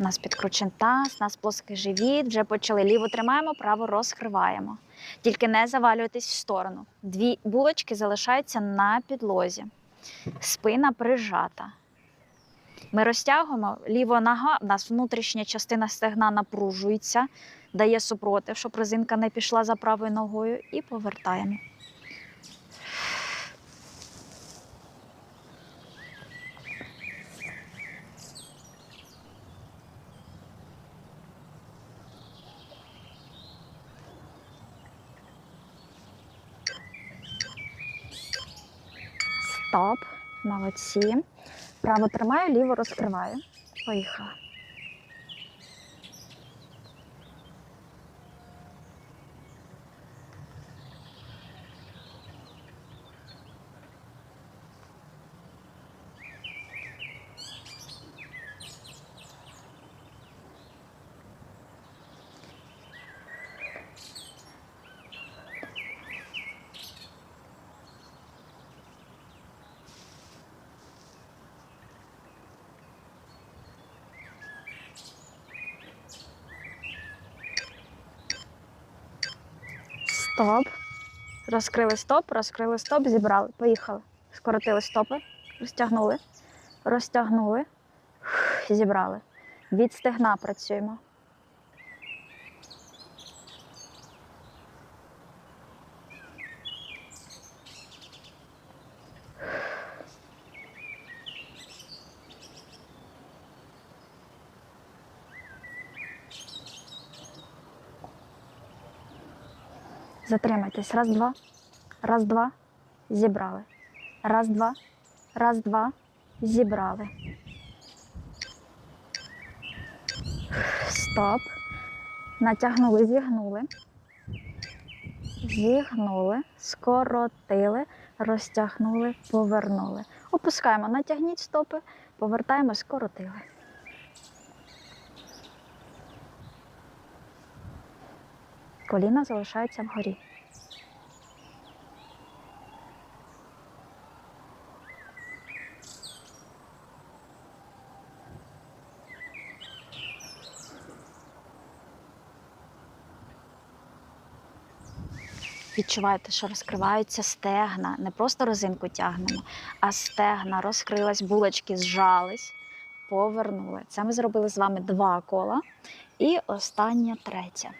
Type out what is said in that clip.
У нас підкручен таз, у нас плоский живіт, вже почали. Ліву тримаємо, праву розкриваємо. Тільки не завалюйтесь в сторону. Дві булочки залишаються на підлозі. Спина прижата. Ми розтягуємо ліва нога, у нас внутрішня частина стегна напружується, дає супротив, щоб резинка не пішла за правою ногою, і повертаємо. Стоп. Молодці. Право тримаю, ліво розкриваю. Поїхала. Стоп. Розкрили стоп, розкрили стоп, зібрали. Поїхали. Скоротили стопи, розтягнули, розтягнули, зібрали. Від стегна працюємо. Затримайтесь. Раз, два. Раз, два. Зібрали. Раз, два. Раз, два. Зібрали. Стоп. Натягнули, зігнули. Зігнули, скоротили, розтягнули, повернули. Опускаємо, натягніть стопи, повертаємо, скоротили. Коліна залишаються вгорі. Відчуваєте, що розкриваються стегна. Не просто розинку тягнемо, а стегна розкрилась, булочки зжались, повернули. Це ми зробили з вами два кола. І останнє третє.